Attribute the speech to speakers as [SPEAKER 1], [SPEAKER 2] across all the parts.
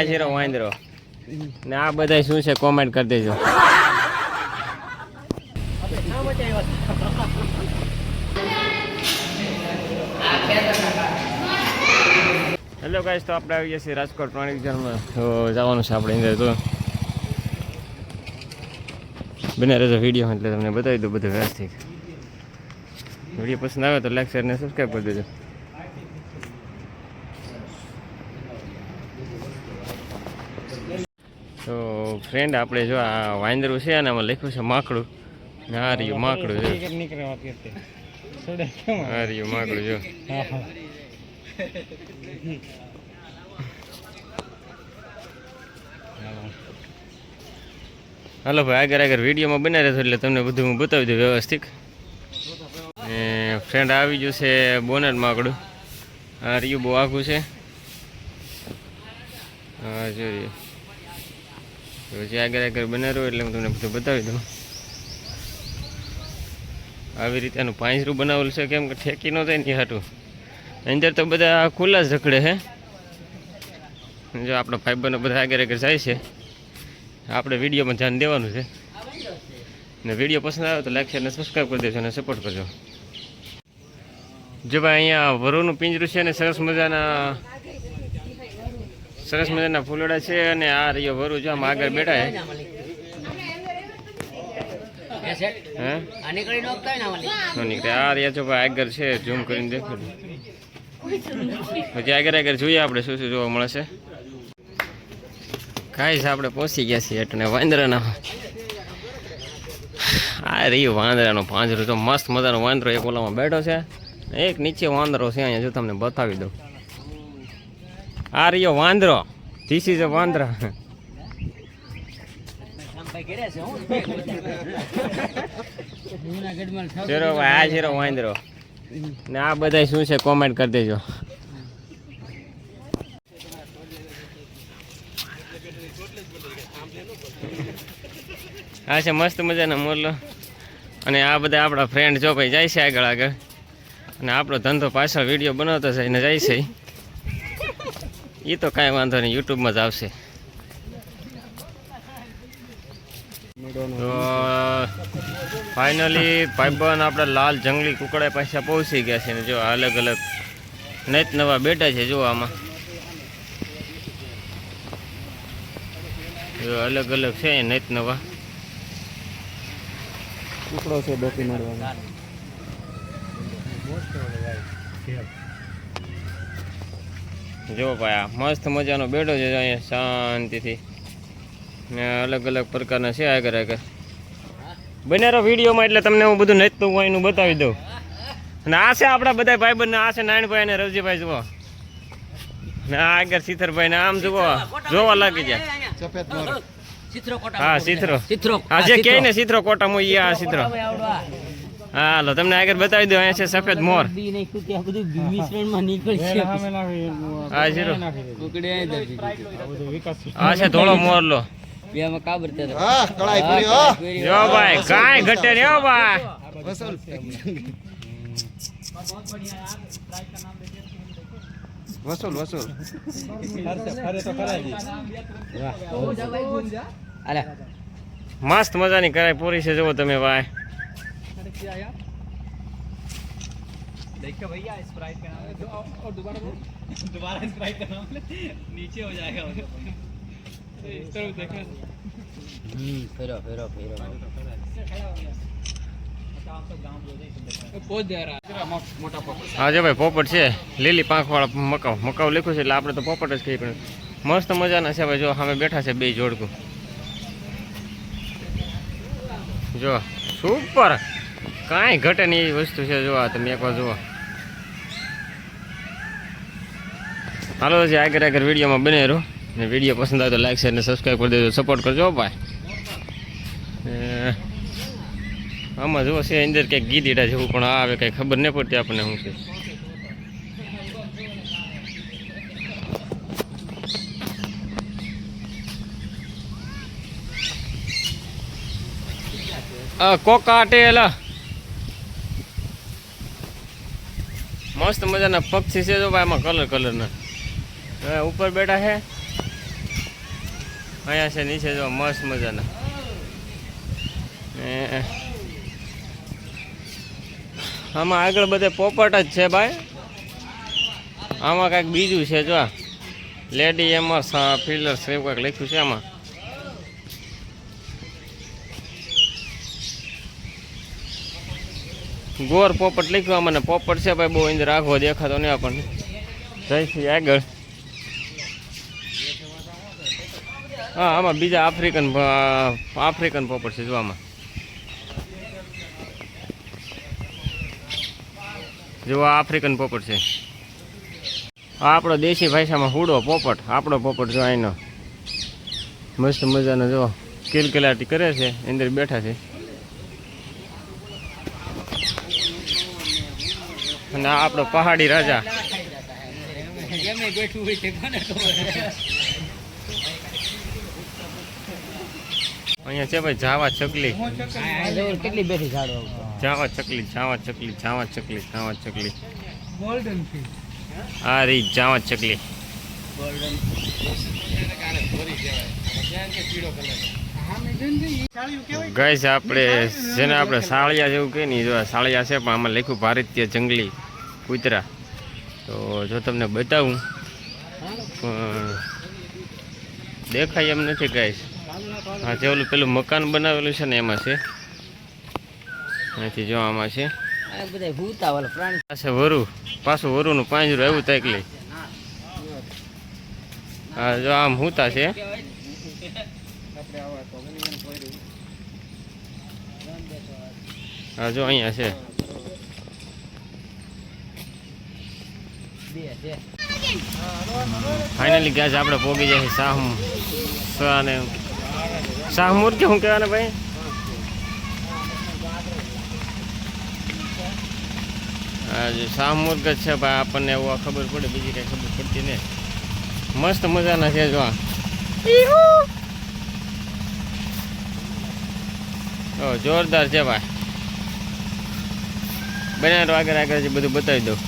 [SPEAKER 1] આ વાંદરો. ને આ બધા શું છે કોમેન્ટ કરી દેજો. હેલો ગાઈસ તો આપણે આવી છીએ રાજકોટ વાણિજ્યમાં તો જવાનું છે આપણે અંદર તો. બને રહેજો વીડિયો એટલે તમને બતાવી દઉં બધું વ્યવસ્થિત. વીડિયો પસંદ આવે તો લાઈક શેર ને સબસ્ક્રાઈબ કરી દેજો તો ફ્રેન્ડ આપણે જો આ વાંદરું છે અને આમાં લખ્યું છે માકડું. હા રહ્યું માકડું છે. હા રહ્યું માકડું જો. હાલો ભાઈ આગળ આગળ વિડીયોમાં બનાવી રહ્યો એટલે તમને બધું હું બતાવી દઉં વ્યવસ્થિત. એ ફ્રેન્ડ આવી ગયું છે બોનટ માકડું. આ રહ્યું બહુ આખું છે. હા જોઈએ. પછી આગળ આગળ બનાવ્યું એટલે હું તમને બધું બતાવી દઉં. આવી રીતે એનું પાંજરું બનાવેલું છે, કેમ કે ઠેકી ન થાય ને હાટું. અંદર તો બધા ખુલ્લા જ રખડે છે જો આપણો ફાઈબરનો બધા આગળ આગળ જાય છે. આપણે વિડીયોમાં ધ્યાન દેવાનું છે. ને વીડિયો પસંદ આવે તો લાઈક શેર અને સબસ્ક્રાઈબ કરી દેજો અને સપોર્ટ કરજો. જો ભાઈ, અહીંયા વરુનું પિંજરું છે ને સરસ મજાના સરસ મજાના ફૂલડા છે અને આ રહ્યો વરુ જો આમ આગળ બેઠા
[SPEAKER 2] નીકળી
[SPEAKER 1] આ રહ્યા છો ભાઈ આગળ છે ઝૂમ કરીને દેખો પછી આગળ આગળ જોઈએ આપણે શું શું જોવા મળે છે. કાંઈ આપણે પહોંચી ગયા છીએ એટલે વાંદરાના. આ રહ્યું વાંદરાનો પાંજરો. તો મસ્ત મજાનો વાંદરો એક ઓલામાં બેઠો છે. એક નીચે વાંદરો છે અહીંયા જો તમને બતાવી દઉં. આ રહ્યો વાંદરો. ધીસ ઇઝ અ વાંદરા.
[SPEAKER 2] જૂનાગઢમાં
[SPEAKER 1] ભાઈ, આ છે વાંદરો. ને આ બધા શું છે કોમેન્ટ કરી દેજો. આ છે મસ્ત મજાના મોરલો. અને આ બધા આપણા ફ્રેન્ડ જો ભાઈ જાય છે આગળ આગળ. અને આપણો ધંધો પાછળ વીડિયો બનાવતો એને જાય છે. એ તો કાંઈ વાંધો નહીં, યુટ્યુબમાં જ આવશે. તો, ફાઇનલી ભાઈબંધ આપણે લાલ જંગલી કુકડા પાસે પહોંચી ગયા છે ને જો, અલગ અલગ નેત નવા બેઠા છે જો આમાં. જો, અલગ અલગ છે નેત નવા.
[SPEAKER 3] કુકડો છે ડોકી મારવાનો.
[SPEAKER 1] જો ભાઈ આ મસ્ત મજાનો બેડો છે અહીંયા શાંતિથી. ને અલગ અલગ પ્રકારના છે આગળ આગળ. બનેરો વિડીયોમાં એટલે તમને હું બધું નેતનું એનું બતાવી દઉં. અને આ છે આપણા બધા ભાઈબંધ આ છે નારાયણભાઈ અને રવજીભાઈ જુઓ. ને આ આગળ સીથરભાઈ ને આમ જુઓ. જોવા લાગી જાય હા સીથરો હા જે કહે ને સીથરો કોટામાં એ આ સીથરો હા હાલો તમને આગળ બતાવી દો અહીંયા છે સફેદ મોર.
[SPEAKER 2] હા છે કે મોર લો. છે
[SPEAKER 1] હા. જીરો
[SPEAKER 2] કુકડી આઈ દર્દી
[SPEAKER 1] આ છે
[SPEAKER 2] જુઓ તમે ભાઈ.
[SPEAKER 3] હા કળાઈ પૂરી હો
[SPEAKER 1] જો ભાઈ કાંઈ ઘટે નહીં હો ભાઈ
[SPEAKER 3] વસૂલ વસૂલ વસૂલ
[SPEAKER 2] અલે
[SPEAKER 1] મસ્ત મજાની કરાય પૂરી છે જુઓ તમે ભાઈ
[SPEAKER 2] હમ ફેરો ફેરો ફેરો.
[SPEAKER 1] ભાઈ પોપટ છે. લીલી પાંખવાળા મકાવ મકાવ લખ્યું છે એટલે આપણે તો પોપટ જ કહીએ પણ મસ્ત મજાના છે ભાઈ. જો સામે બેઠા છે બે જોડકું. જો સુપર કાંઈ ઘટે નહીં વસ્તુ છે, જોવા તમે એકવાર જુઓ. હાલો છે આગળ આગળ વિડીયોમાં બને રહો. ને વીડિયો પસંદ આવે તો લાઈક શેર ને સબસ્ક્રાઈબ કરી દેજો. સપોર્ટ કરજો ભાઈ. આમાં જુઓ છે, અંદર કંઈક ગીધીડા જેવું પણ આવે, કંઈ ખબર નહીં પડતી આપણને શું છે. કોકાટેલ. મસ્ત મજાના પક્ષી છે જો ભાઈ, આમાં કલર કલરના હવે ઉપર બેઠા છે. અહીંયા છે, નીચે જો, મસ્ત મજાના. આમાં આગળ બધે પોપટ જ છે ભાઈ. આમાં કાંઈક બીજું છે, જો લેડી એમર ફિલ્ડર્સ એવું કાંઈક લખ્યું છે આમાં. ગોર પોપટ લખ્યું મને. પોપટ છે ભાઈ, બહુ અંદર રાખવો દેખાતો નહીં આપણને. જઈશું આગળ. હા, આમાં બીજા આફ્રિકન આફ્રિકન પોપટ છે જોવામાં. જો આ આફ્રિકન પોપટ છે. આ આપણો દેશી ભાષામાં હુડો પોપટ, આપણો પોપટ જો અહીંનો મસ્ત મજાનો જો કિલકિલાટી કરે છે, અંદર બેઠા છે. અને આપણો પહાડી રાજા. અહીંયા છે ભાઈ જાવા ચકલી.
[SPEAKER 2] કેટલી બેઠી
[SPEAKER 1] જાવા ચકલી જાવા ચકલી જાવા ચકલી જાવા ચકલી.
[SPEAKER 3] ગોલ્ડન
[SPEAKER 1] આ રી જાવા ચકલી. ગાઈસ આપણે જેને આપણે સાળિયા જેવું કહે નહીં જો સાળિયા છે પણ આમાં લખ્યું ભારતીય જંગલી કૂતરા. તો જો તમને બતાવું પણ દેખાય એમ નથી ગાઈસ. હા જે ઓલું પેલું મકાન બનાવેલું છે ને એમાં છે. અહીંથી જો આમાં છે. પાસે વરુ. પાછું વરુનું પાંજરું આવ્યું તાકલી હા જો આમ હુતા છે. હા, જો અહીંયા છે. ફાઇનલી ગયા આપણે પોગી જાય શાહ શાહને શાહમુર કે શું કહેવાને ભાઈ? શાહમુર્ગ જ છે, ભાઈ, આપણને એવું ખબર પડે, બીજી કાંઈ ખબર પડતી નહીં. મસ્ત મજાના છે, જો આ. ઓ, જોરદાર છે ભાઈ. બનાવો આગળ આગળ જે બધું બતાવી દઉં.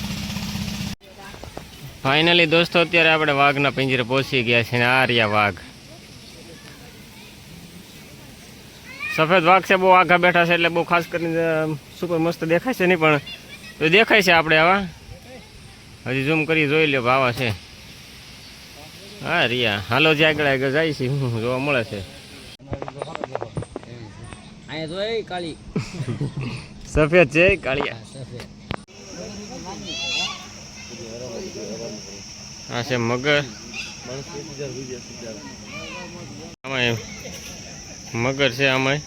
[SPEAKER 1] ફાઇનલી દોસ્તો, અત્યારે આપણે વાઘના પિંજરે પહોંચી ગયા છે ને આ રહ્યા વાઘ. સફેદ વાઘ છે, બહુ આઘા બેઠા છે, એટલે બહુ ખાસ કરીને સુપર મસ્ત દેખાય છે નહીં, પણ તો દેખાય છે આપણે આવા. હજી ઝૂમ કરી જોઈ લો ભાવા છે. હા, રિયા. હાલો જે આગળ આગળ જાય છે જોવા મળે છે.
[SPEAKER 2] અહીંયા એ કાળી.
[SPEAKER 1] સફેદ છે કાળિયા
[SPEAKER 2] સફેદ.
[SPEAKER 1] આ છે મગર. આમાં મગર છે આમાં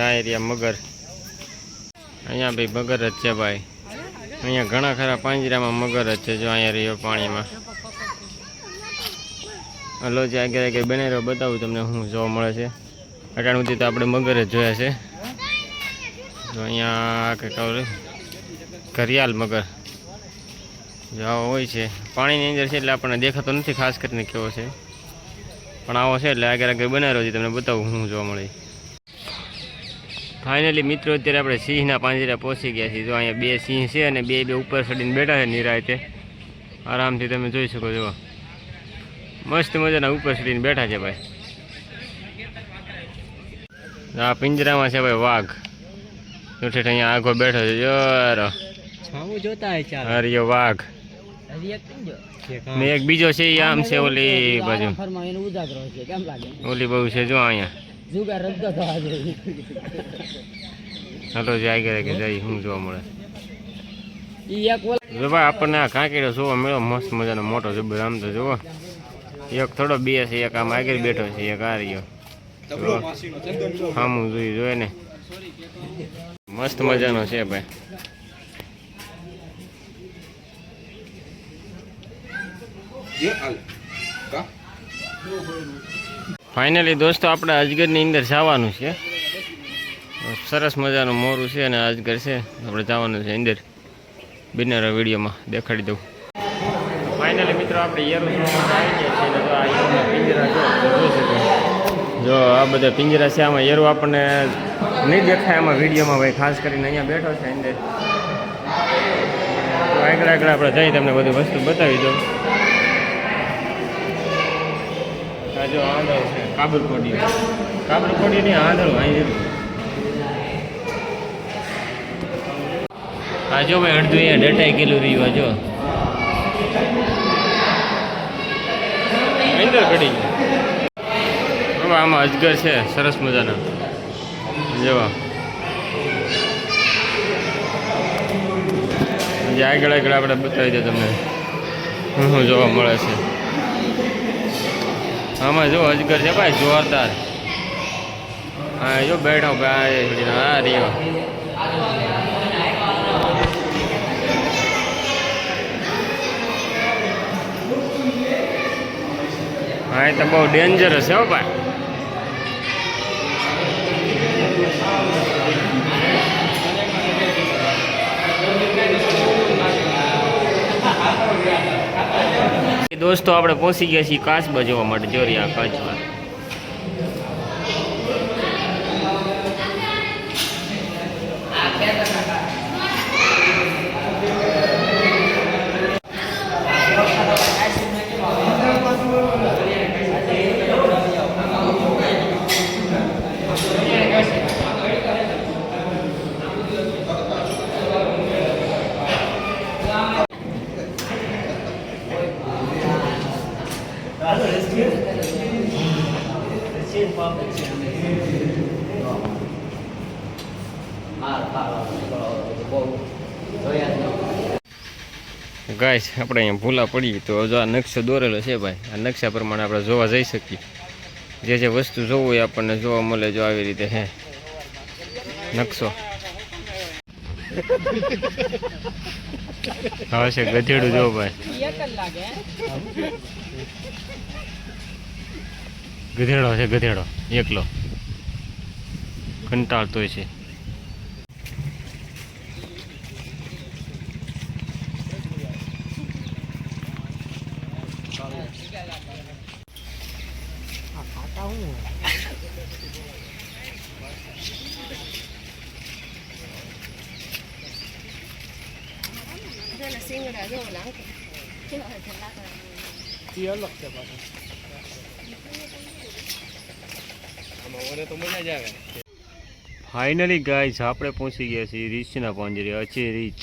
[SPEAKER 1] આ એરિયા મગર. અહીંયા ભાઈ મગર જ છે ભાઈ. અહીંયા ઘણા ખરા પાંજરામાં મગર જ છે જો અહીંયા રહ્યો પાણીમાં. હલો, જે આગળ બને રહ્યો બતાવું તમને શું જોવા મળે છે. અટાણ સુધી તો આપણે મગર જ જોયા છે. તો અહીંયા કે આવું ઘરિયાળ મગર. જો હોય છે. પાણીની અંદર છે એટલે આપણને દેખાતો નથી ખાસ કરીને કેવો છે. પણ આવો છે એટલે આગળ આગળ બનાવ્યો છે, તમને બતાવું શું જોવા મળે. ફાઇનલી મિત્રો, અત્યારે આપણે સિંહના પાંજરા પહોંચી ગયા છીએ. જો અહીંયા બે સિંહ છે અને બે બે ઉપર ચડીને બેઠા છે નિરાયતે. આરામથી તમે જોઈ શકો છો. મસ્ત મજાના ઉપર ચડીને બેઠા છે ભાઈ. આ પિંજરામાં છે ભાઈ વાઘ. જોઠે અહીંયા આખો બેઠો છે.
[SPEAKER 2] ચાલ.
[SPEAKER 1] હરિયો વાઘ.
[SPEAKER 2] હજી એક પીંજો.
[SPEAKER 1] ને એક બીજો છે એ આમ છે ઓલી બાજુ.
[SPEAKER 2] ફરમાં એનો ઉજાગરો છે. કેમ લાગે?
[SPEAKER 1] ઓલી બહુ છે જો અહીંયા. હાલો જાય કરે કે જાય શું જોવા મળે.
[SPEAKER 2] ઈ એક
[SPEAKER 1] જો ભાઈ આપણને આ કાંકીડો જોવા મળ્યો. મસ્ત મજાનો મોટો જબર આમ તો જુઓ. એક થોડો બે છે એક આમ આગળ બેઠો છે એક આ રહ્યો. સામું જોઈ જોઈએ ને. મસ્ત મજાનો છે ભાઈ. ફાઇનલી દોસ્તો આપણે અજગરની અંદર જવાનું છે. સરસ મજાનું મોરું છે અને અજગર છે. આપણે જવાનું છે અંદર. બિનારા વિડીયોમાં. દેખાડી દઉં. આપણે આ યરોના પિંજરા જો આ બધા પિંજરા છે, આમાં યરો આપણને નહીં દેખાય, આમાં વિડીયોમાં ભાઈ ખાસ કરીને અહીંયા બેઠો છે અંદર. આગળ આગળ આપણે જઈ તમને બધી વસ્તુ બતાવી દઉં. જો આંધળો છે, કાબુલ કોડી કાબુલ કોડી નહીં, આંધળો અહીં. આ જો ભાઈ અડધું અહીંયા ડટાઈ ગયેલું રહ્યું, આ જો. અંદર ઘડી બાબા આમાં અજગર છે, સરસ મજાના. જેવા. જે આગળ આગળ આપણે બતાવી દે તમને. હું હું જોવા મળે છે. આમાં જો અજગર છે, ભાઈ, જોરદાર. હા, જો બેઠો ભાઈ હા રહ્યો હા તો બહુ ડેન્જરસ છે હો ભાઈ. દોસ્તો, આપણે પહોંચી ગયા છીએ કાચબા જોવા માટે જોરિયા કાચબા. ગાય આપણે અહીંયા ભૂલા પડી તો જો આ નકશો દોરેલો છે ભાઈ. આ નકશા પ્રમાણે આપણે જોવા જઈ શકીએ. જે જે વસ્તુ જોવું હોય આપણને જોવા મળે જો આવી રીતે હે. નકશો. હવે છે ગધેડું જો ભાઈ. ગધેડો છે ગધેડો. એકલો. કંટાળતો છે.
[SPEAKER 4] સિંગડા જો લાગે કેવા છે લાકડા
[SPEAKER 1] ફાઇનલી ગાઈસ આપણે પહોંચી ગયા છીએ રીચના પાંજરે અચે રીચ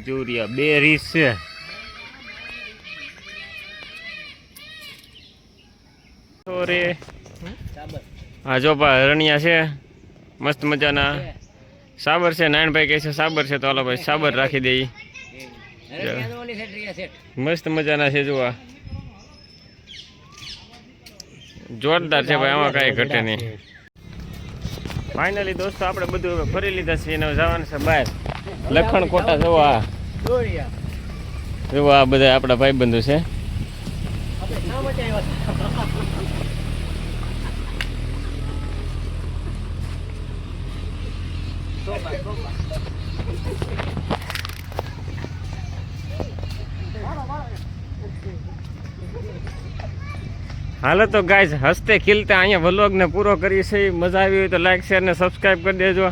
[SPEAKER 1] જોરિયા બે રીચ છે તો રે હા જો પા હરણિયા છે મસ્ત મજાના સાબર છે નારાયણભાઈ કહે છે સાબર છે તો હાલો ભાઈ સાબર રાખી દઈ મસ્ત મજાના છે જોવા જોરદાર છે ભાઈ આમાં કાંઈ ઘટે નહીં. ફાઇનલી દોસ્તો આપણે બધું હવે ફરી લીધા છે એને જવાનું છે બહાર લખણ કોટા જોવા
[SPEAKER 2] આ
[SPEAKER 1] જોવા આ બધા આપણા ભાઈબંધો છે.
[SPEAKER 2] આપણે શા માટે આવ્યા હતા?
[SPEAKER 1] હાલો તો ગાય હસતે ખીલતા અહીંયા વ્લોગને પૂરો કરી છે મજા આવી હોય તો લાઈક શેર ને સબસ્ક્રાઈબ કરી દેજો.